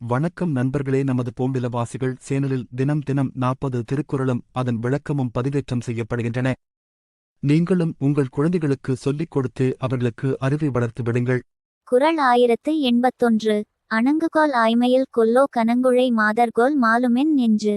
வணக்கம் நண்பர்களே நமது பூம்பிலவாசிகள் சேனலில் தினம் தினம் நாற்பது திருக்குறளும் அதன் விளக்கமும் பதிவேற்றம் செய்யப்படுகின்றன. நீங்களும் உங்கள் குழந்தைகளுக்கு சொல்லிக் கொடுத்து அவர்களுக்கு அறிவை வளர்த்து விடுங்கள். குறள் ஆயிரத்து எண்பத்தொன்று அணங்குகோல் ஆய்மையில் கொல்லோ கனங்குழை மாதர்கோல் மாலுமென் நெஞ்சு.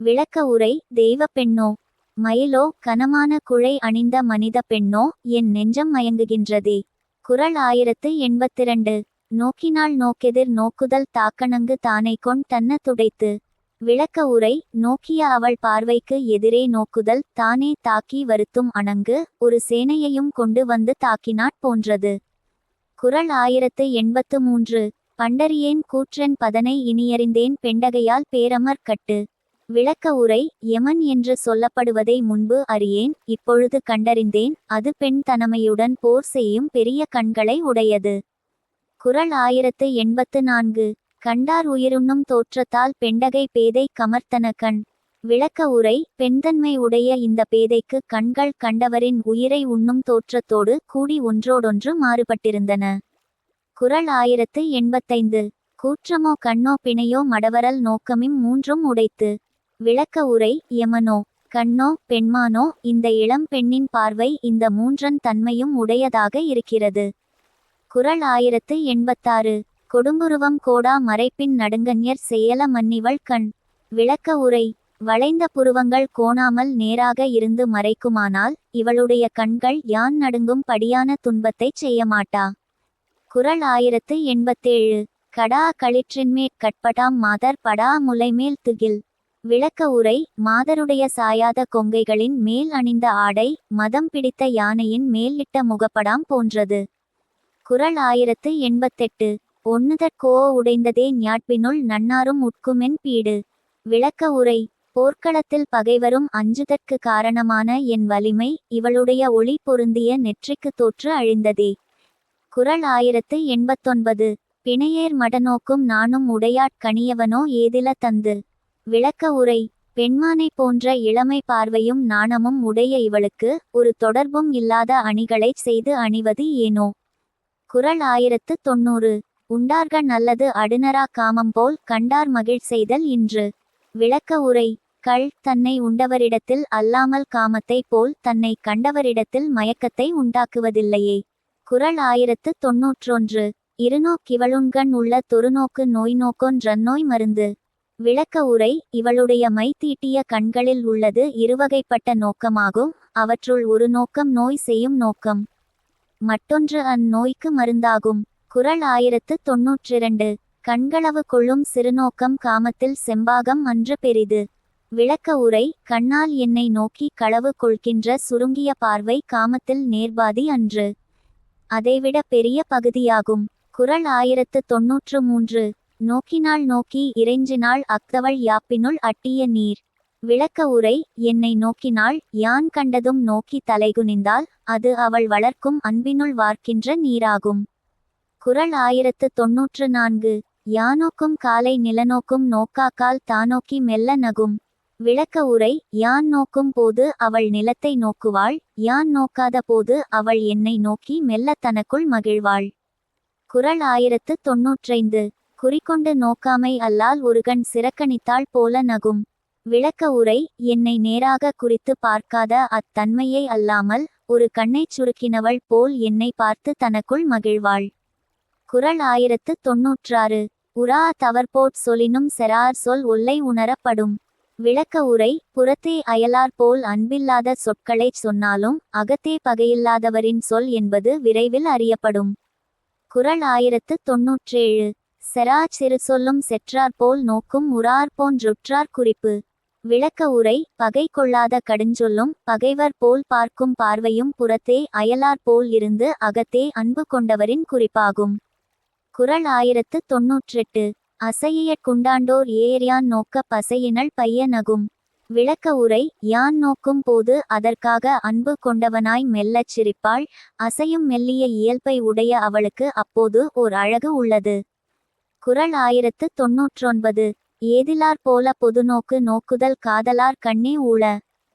விளக்க உரை தெய்வ பெண்ணோ. மயிலோ கனமான குழை அணிந்த மனித பெண்ணோ என் நெஞ்சம் மயங்குகின்றதே. குறள் ஆயிரத்து எண்பத்திரண்டு நோக்கினால் நோக்கெதிர் நோக்குதல் தாக்கணங்கு தானை கொண் தன்ன துடைத்து. விளக்க உரை நோக்கிய அவள் பார்வைக்கு எதிரே நோக்குதல் தானே தாக்கி வருத்தும் அணங்கு ஒரு சேனையையும் கொண்டு வந்து தாக்கினாற் போன்றது. குறள் ஆயிரத்து எண்பத்து மூன்று பண்டறியேன் கூற்றன் பதனை இனியறிந்தேன் பெண்டகையால் பேரமர் கட்டு. விளக்க உரை யமன் என்று சொல்லப்படுவதை முன்பு அறியேன் இப்பொழுது கண்டறிந்தேன் அது பெண் தனமையுடன் போர் செய்யும் பெரிய கண்களை உடையது. குறள் ஆயிரத்து எண்பத்து நான்கு. கண்டார் உயிருண்ணும் தோற்றத்தால் பெண்டகை பேதை கமர்த்தன கண். விளக்க உரை பெண்தன்மை உடைய இந்த பேதைக்கு கண்கள் கண்டவரின் உயிரை உண்ணும் தோற்றத்தோடு கூடி ஒன்றோடொன்று மாறுபட்டிருந்தன. குறள் ஆயிரத்து எண்பத்தைந்து. கூற்றமோ கண்ணோ பிணையோ மடவரல் நோக்கமிம் மூன்றும் உடைத்து. விளக்க உரை யமனோ கண்ணோ பெண்மானோ இந்த இளம் பெண்ணின் பார்வை இந்த மூன்றன் தன்மையும் உடையதாக இருக்கிறது. குரல் ஆயிரத்து எண்பத்தாறு. கொடும்புருவம் கோடா மறைப்பின் நடுங்கஞர் செயல மன்னிவள் கண். விளக்க உரை. வளைந்த புருவங்கள் கோணாமல் நேராக இருந்து மறைக்குமானால் இவளுடைய கண்கள் யான் நடுங்கும் படியான துன்பத்தைச் செய்ய மாட்டா ஆயிரத்து எண்பத்தேழு. கடா களிற்றின்மேற் கட்படாம் மாதர் படா முலைமேல் துகில். விளக்க உரை. மாதருடைய சாயாத கொங்கைகளின் மேல் அணிந்த ஆடை மதம் பிடித்த யானையின் மேலிட்ட முகப்படாம் போன்றது. குறள் ஆயிரத்து எண்பத்தெட்டு. ஒன்னுதற்கோ உடைந்ததே ஞாட்பினுள் நன்னாரும் உட்குமென் பீடு. விளக்க உரை. போர்க்களத்தில் பகைவரும் அஞ்சுதற்கு காரணமான என் வலிமை இவளுடைய ஒளி பொருந்திய நெற்றிக்கு தோற்று அழிந்ததே. குறள் ஆயிரத்து எண்பத்தொன்பது. பிணையேர் மடநோக்கும் நானும் உடையாட்கணியவனோ ஏதில தந்து. விளக்க உரை. பெண்மானை போன்ற இளமை பார்வையும் நாணமும் உடைய இவளுக்கு ஒரு தொடர்பும் இல்லாத அணிகளைச் செய்து அணிவது ஏனோ? குறள் ஆயிரத்து தொன்னூறு. உண்டார்கண் அல்லது அடுனரா காமம் போல் கண்டார் மகிழ் செய்தல் இன்று. விளக்க உரை. கள் தன்னை உண்டவரிடத்தில் அல்லாமல் காமத்தை போல் தன்னை கண்டவரிடத்தில் மயக்கத்தை உண்டாக்குவதில்லையே. குறள் ஆயிரத்து தொன்னூற்றொன்று. இருநோக்கிவளுண்கண் உள்ள தொருநோக்கு நோய் நோக்கொன்றநோய் மருந்து. விளக்க உரை. இவளுடைய மை தீட்டிய கண்களில் உள்ளது இருவகைப்பட்ட நோக்கமாகும். அவற்றுள் ஒரு நோக்கம் நோய் செய்யும் நோக்கம். மற்றொன்று அந்நோய்க்கு மருந்தாகும். குறள் ஆயிரத்து தொன்னூற்றிரண்டு. கண்களவு கொள்ளும் சிறுநோக்கம் காமத்தில் செம்பாகம் அன்று பெரிது. விளக்க உரை கண்ணால் என்னை நோக்கி களவு கொள்கின்ற சுருங்கிய பார்வை காமத்தில் நேர்பாதி அன்று. அதைவிட பெரிய பகுதியாகும். குறள் ஆயிரத்து தொன்னூற்று மூன்று. நோக்கினால் நோக்கி இறைஞ்சினால் அக்தவள் யாப்பினுள் அட்டிய நீர். விளக்க உரை என்னை நோக்கினாள் யான் கண்டதும் நோக்கி தலைகுனிந்தால் அது அவள் வளர்க்கும் அன்பினுள் வார்க்கின்ற நீராகும். குறள் ஆயிரத்து தொன்னூற்று நான்கு. யானோக்கும் காலை நிலநோக்கும் நோக்காக்கால் தானோக்கி மெல்ல நகும். விளக்க உரை யான் நோக்கும் போது அவள் நிலத்தை நோக்குவாள் யான் நோக்காத போது அவள் என்னை நோக்கி மெல்ல தனக்குள் மகிழ்வாள் குறள் ஆயிரத்து தொன்னூற்றைந்து. குறிக்கொண்டு நோக்காமை அல்லால் ஒருகண் சிறக்கணித்தாள் போல நகும். விளக்க உரை என்னை நேராக குறித்து பார்க்காத அத்தன்மையை அல்லாமல் ஒரு கண்ணைச் சுருக்கினவள் போல் என்னை பார்த்து தனக்குள் மகிழ்வாள். குறள் ஆயிரத்து தொன்னூற்றாறு. உரா தவர்போட் சொலினும் செரார் சொல் ஒல்லை உணரப்படும். விளக்க உரை புறத்தே அயலார் போல் அன்பில்லாத சொற்களைச் சொன்னாலும் அகத்தே பகையில்லாதவரின் சொல் என்பது விரைவில் அறியப்படும். குறள் ஆயிரத்து தொன்னூற்றேழு. செரா சிறு சொல்லும் செற்றார் போல் நோக்கும் உரார் போன்றொற்றார் குறிப்பு. விளக்க உரை பகை கொள்ளாத கடுஞ்சொல்லும் பகைவர் போல் பார்க்கும் பார்வையும் புறத்தே அயலார் போல் இருந்து அகத்தே அன்பு கொண்டவரின் குறிப்பாகும். குறள் ஆயிரத்து தொன்னூற்றெட்டு. அசையியற் குண்டாண்டோர் ஏரியான் நோக்க பசையினல் பைய நகும். விளக்க உரை யான் நோக்கும் போது அதற்காக அன்பு கொண்டவனாய் மெல்லச் சிரிப்பாள் அசையும் மெல்லிய இயல்பை உடைய அவளுக்கு அப்போது ஓர் அழகு உள்ளது. குறள் ஆயிரத்து தொன்னூற்றொன்பது. ஏதிலார் போல பொதுநோக்கு நோக்குதல் காதலார் கண்ணே ஊழ.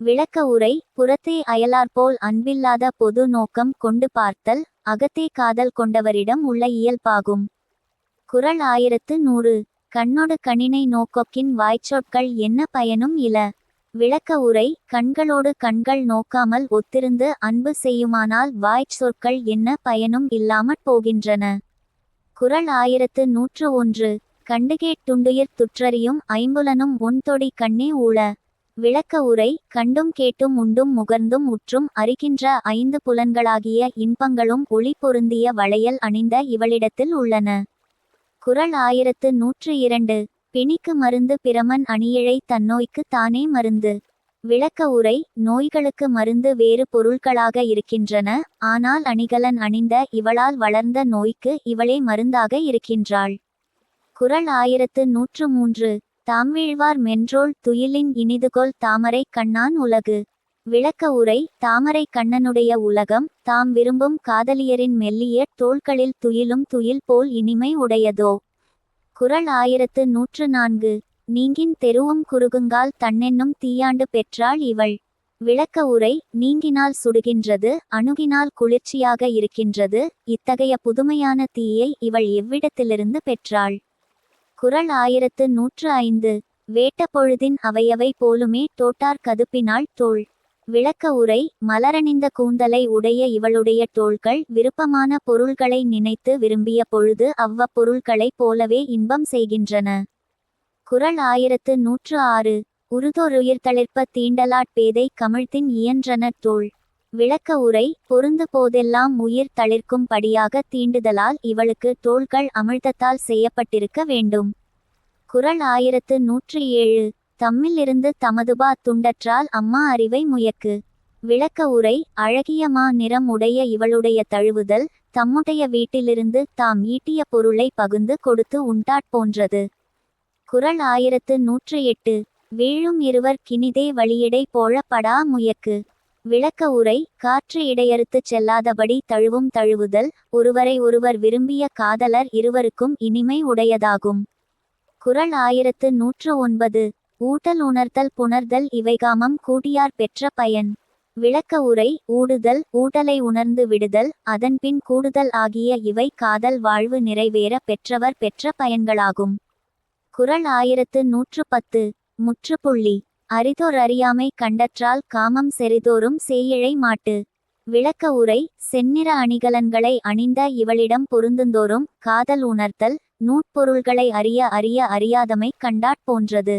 விளக்க உரை புறத்தே அயலார்போல் அன்பில்லாத பொது நோக்கம் கொண்டு பார்த்தல் அகத்தே காதல் கொண்டவரிடம் உள்ள இயல்பாகும். குறள் ஆயிரத்து நூறு. கண்ணோடு கணினை நோக்கொக்கின் வாய்ச்சொற்கள் என்ன பயனும் இல. விளக்க உரை கண்களோடு கண்கள் நோக்காமல் ஒத்திருந்து அன்பு செய்யுமானால் வாய்ச் சொற்கள் என்ன பயனும் இல்லாமற் போகின்றன. குறள் ஆயிரத்து நூற்று ஒன்று. கண்டுகேட்டுண்டுயிர் துற்றறியும் ஐம்புலனும் உன்தொடி கண்ணே ஊழ. விளக்க உரை கண்டும் கேட்டும் உண்டும் முகர்ந்தும் உற்றும் அறிகின்ற ஐந்து புலன்களாகிய இன்பங்களும் ஒளி பொருந்திய வளையல் அணிந்த இவளிடத்தில் உள்ளன. குறள் ஆயிரத்து நூற்று இரண்டு. பிணிக்கு மருந்து பிரமன் அணியிழை தன்னோய்க்கு தானே மருந்து. விளக்க உரை நோய்களுக்கு மருந்து வேறு பொருள்களாக இருக்கின்றன ஆனால் அணிகலன் அணிந்த இவளால் வளர்ந்த நோய்க்கு இவளே மருந்தாக இருக்கின்றாள். குறள் ஆயிரத்து நூற்று மூன்று. தாமிழ்வார் மென்றோள் துயிலின் இனிதுகோல் தாமரை கண்ணான் உலகு. விளக்க உரை தாமரை கண்ணனுடைய உலகம். தாம் விரும்பும் காதலியரின் மெல்லிய தோள்களில் துயிலும் துயில் போல் இனிமை உடையதோ? குறள் ஆயிரத்து நூற்று நான்கு. நீங்கின் தெருவும் குறுகுங்கால் தன்னென்னும் தீயாண்டு பெற்றாள் இவள். விளக்க உரை நீங்கினால் சுடுகின்றது அணுகினால் குளிர்ச்சியாக இருக்கின்றது. இத்தகைய புதுமையான தீயை இவள் எவ்விடத்திலிருந்து பெற்றாள்? குறள் ஆயிரத்து நூற்று ஐந்து. வேட்ட பொழுதின் அவையவை போலுமே தோட்டார் கதுப்பினாள் தோள் விளக்க உரை மலரணிந்த கூந்தலை உடைய இவளுடைய தோள்கள் விருப்பமான பொருள்களை நினைத்து விரும்பிய பொழுது அவ்வப்பொருள்களைப் போலவே இன்பம் செய்கின்றன. குறள் ஆயிரத்து நூற்று ஆறு. உருதொருயிர் தளிர்ப்ப தீண்டலாட் பேதை கமிழ்த்தின் இயன்றன தோள் விளக்க உரை பொருந்து போதெல்லாம் உயிர் தளிர்க்கும் படியாக தீண்டுதலால் இவளுக்கு தோள்கள் அமிழ்தத்தால் செய்யப்பட்டிருக்க வேண்டும். குறள் ஆயிரத்து நூற்றி ஏழு. தம்மிலிருந்து தமதுபா துண்டற்றால் அம்மா அறிவை முயக்கு. விளக்க உரை அழகிய மா நிறம் உடைய இவளுடைய தழுவுதல் தம்முடைய வீட்டிலிருந்து தாம் ஈட்டிய பொருளை பகுந்து கொடுத்து உண்டாட் போன்றது. குறள் ஆயிரத்து நூற்று எட்டு. வீழும் இருவர் கினிதே வழியிடை போழப்படா முயக்கு. விளக்க உரை காற்று இடையறுத்து செல்லாதபடி தழுவும் தழுவுதல் ஒருவரை ஒருவர் விரும்பிய காதலர் இருவருக்கும் இனிமை உடையதாகும். குறள் ஆயிரத்து நூற்று ஒன்பது. ஊட்டல் உணர்த்தல் புணர்தல் இவைகாமம் கூட்டியார் பெற்ற பயன். விளக்க உரை ஊடுதல் ஊட்டலை உணர்ந்து விடுதல் அதன்பின் கூடுதல் ஆகிய இவை காதல் வாழ்வு நிறைவேற பெற்றவர் பெற்ற பயன்களாகும். குறள் ஆயிரத்து நூற்று பத்து. முற்றுப்புள்ளி. அறிதோர் அறியாமை கண்டற்றால் காமம் செறிதோறும் சேயிழை மாட்டு. விளக்க உரை செந்நிற அணிகலன்களை அணிந்த இவளிடம் பொருந்துந்தோறும் காதல் உணர்த்தல் நூற்பொருள்களை அறிய அறிய அறியாதமை கண்டாற் போன்றது.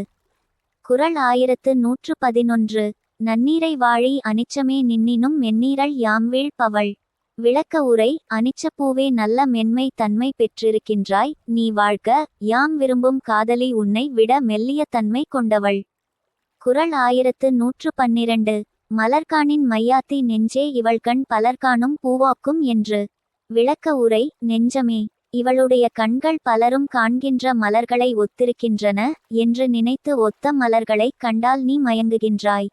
குறள் ஆயிரத்து நூற்று பதினொன்று நன்னீரை வாழி அனிச்சமே நின்னினும் மென்னீரல் யாம்வீழ் பவள். விளக்க உரை அனிச்சப்பூவே நல்ல மென்மை தன்மை பெற்றிருக்கின்றாய் நீ வாழ்க யாம் விரும்பும் காதலி உன்னை விட மெல்லிய தன்மை கொண்டவள். குறள் ஆயிரத்து நூற்று பன்னிரண்டு. மலர்கானின் மையாத்தி நெஞ்சே இவள்கண் பலர்கானும் பூவாக்கும் என்று. விளக்க உரை நெஞ்சமே. இவளுடைய கண்கள் பலரும் காண்கின்ற மலர்களை ஒத்திருக்கின்றன என்று நினைத்து ஒத்த மலர்களை கண்டால் நீ மயங்குகின்றாய்.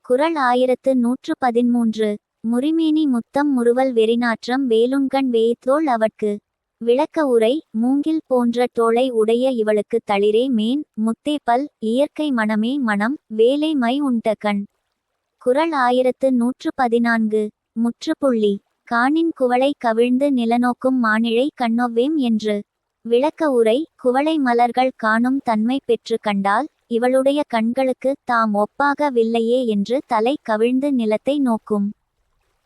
குறள் ஆயிரத்து நூற்று பதிமூன்று. முறிமேனி முத்தம் முறுவல் வெறிநாற்றம் வேலுண்கண் வேய்த்தோள் அவட்கு. விளக்க உரை மூங்கில் போன்ற தோளை உடைய இவளுக்கு தளிரே மேன் முத்தே பல் இயற்கை மனமே மனம் வேலை மை உண்ட கண். குரல் ஆயிரத்து நூற்று பதினான்கு. முற்றுப்புள்ளி. காணின் குவளை கவிழ்ந்து நிலநோக்கும் மானிழை கண்ணொவ்வேம் என்று. விளக்க உரை குவளை மலர்கள் காணும் தன்மை பெற்று கண்டால் இவளுடைய கண்களுக்கு தாம் ஒப்பாகவில்லையே என்று தலை கவிழ்ந்து நிலத்தை நோக்கும்.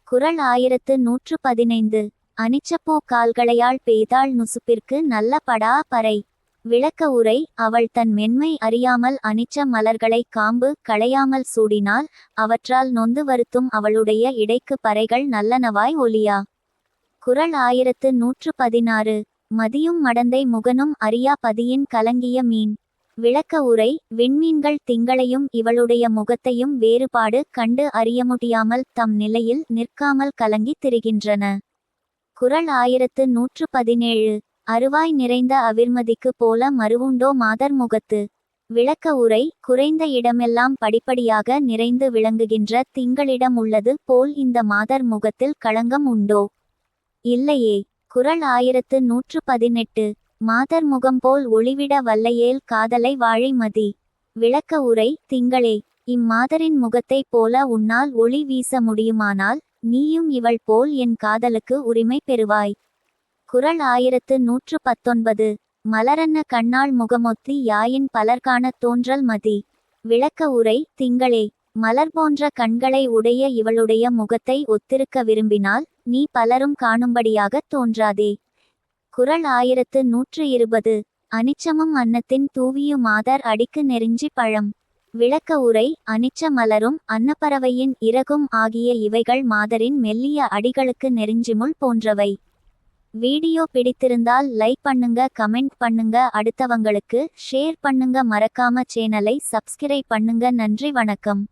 குரல் ஆயிரத்து நூற்று பதினைந்து. அனிச்சப்பூ கால்களையாள் பெய்தாள் நுசுப்பிற்கு நல்ல படா பறை. விளக்க உரை அவள் தன் மென்மை அறியாமல் அனிச்ச மலர்களை காம்பு களையாமல் சூடினால் அவற்றால் நொந்து வருத்தும் அவளுடைய இடைக்கு பறைகள் நல்லனவாய் ஒலியா. குரல் ஆயிரத்து நூற்று பதினாறு. மதியும் மடந்தை முகனும் அறியா பதியின் கலங்கிய மீன். விளக்க உரை விண்மீன்கள் திங்களையும் இவளுடைய முகத்தையும் வேறுபாடு கண்டு அறிய முடியாமல் தம் நிலையில் நிற்காமல் கலங்கித் திரிகின்றன. குறள் ஆயிரத்து நூற்று பதினேழு. அருவாய் நிறைந்த அவிர்மதிக்கு போல மறுவுண்டோ மாதர் முகத்து. விளக்க உரை குறைந்த இடமெல்லாம் படிப்படியாக நிறைந்து விளங்குகின்ற திங்களிடம் உள்ளது போல் இந்த மாதர் முகத்தில் களங்கம் உண்டோ? இல்லையே. குறள் ஆயிரத்து நூற்று பதினெட்டு. மாதர் முகம் போல் ஒளிவிட வல்லையேல் காதலை வாழை மதி. விளக்க உரை திங்களே. இம்மாதரின் முகத்தைப் போல உன்னால் ஒளி வீச முடியுமானால் நீயும் இவள் போல் என் காதலுக்கு உரிமை பெறுவாய். குறள் ஆயிரத்து நூற்று பத்தொன்பது. மலரன்ன கண்ணாள் முகமொத்தி யாயின் பலர்கான தோன்றல் மதி. விளக்க உரை திங்களே. மலர் போன்ற கண்களை உடைய இவளுடைய முகத்தை ஒத்திருக்க விரும்பினால் நீ பலரும் காணும்படியாகத் தோன்றாதே. குரல் ஆயிரத்து நூற்று இருபது. அனிச்சமும் அன்னத்தின் தூவியு மாதர் அடிக்கு நெருஞ்சி பழம். விளக்க உரை அனிச்ச மலரும் அன்னப்பறவையின் இறகும் ஆகிய இவைகள் மாதரின் மெல்லிய அடிகளுக்கு நெருஞ்சிமுள் போன்றவை. வீடியோ பிடித்திருந்தால் லைக் பண்ணுங்க கமெண்ட் பண்ணுங்க. அடுத்தவங்களுக்கு ஷேர் பண்ணுங்க. மறக்காம சேனலை சப்ஸ்கிரைப் பண்ணுங்க. நன்றி வணக்கம்.